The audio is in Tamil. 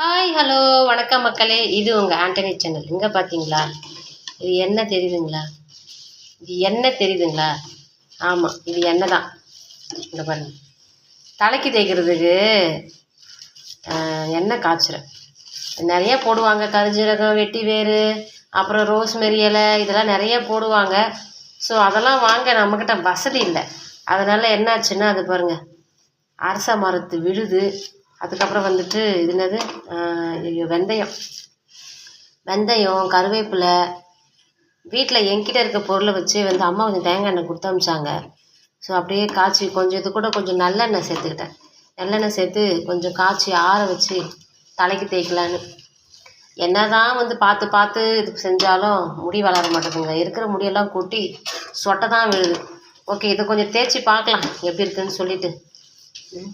ஹாய் ஹலோ வணக்கம் மக்களே. இது உங்கள் ஆண்டனி சேனல் இங்கே பார்த்தீங்களா இது என்ன தெரியுதுங்களா? இது என்ன தெரியுதுங்களா? ஆமாம் இது எண்ணெய் தான் இந்த பாருங்க. தலைக்கு தேய்க்கிறதுக்கு எண்ணெய் காய்ச்சுறேன். நிறைய போடுவாங்க. கருஞ்சீரகம் வெட்டி வேறு அப்புறம் ரோஸ்மெரி இலை இதெல்லாம் நிறைய போடுவாங்க. ஸோ அதெல்லாம் வாங்க. நம்மக்கிட்ட வசதி இல்லை. அதனால் என்னாச்சுன்னா அது பாருங்கள் அரச மரத்து விழுது. அதுக்கப்புறம் வந்துட்டு இது என்னது? ஐயோ வெந்தயம். வெந்தயம் கருவேப்பிலை. வீட்டில் என்கிட்ட இருக்க பொருளை வச்சு வந்து அம்மா கொஞ்சம் தேங்காய் எண்ணெய் கொடுத்து அமிச்சாங்க ஸோ அப்படியே காய்ச்சி கொஞ்சம் இது கூட கொஞ்சம் நல்லெண்ணெய் சேர்த்துக்கிட்டேன். நல்லெண்ணெய் சேர்த்து கொஞ்சம் காய்ச்சி ஆற வச்சு தலைக்கு தேய்க்கலான்னு. என்னதான் வந்து பார்த்து பார்த்து இது செஞ்சாலும் முடி வளர மாட்டேங்குங்க இருக்கிற முடியெல்லாம் கொட்டி சொட்டை தான் விழுது. ஓகே இதை கொஞ்சம் தேய்ச்சி பார்க்கலாம். எப்படி இருக்குன்னு சொல்லிட்டு. ம்?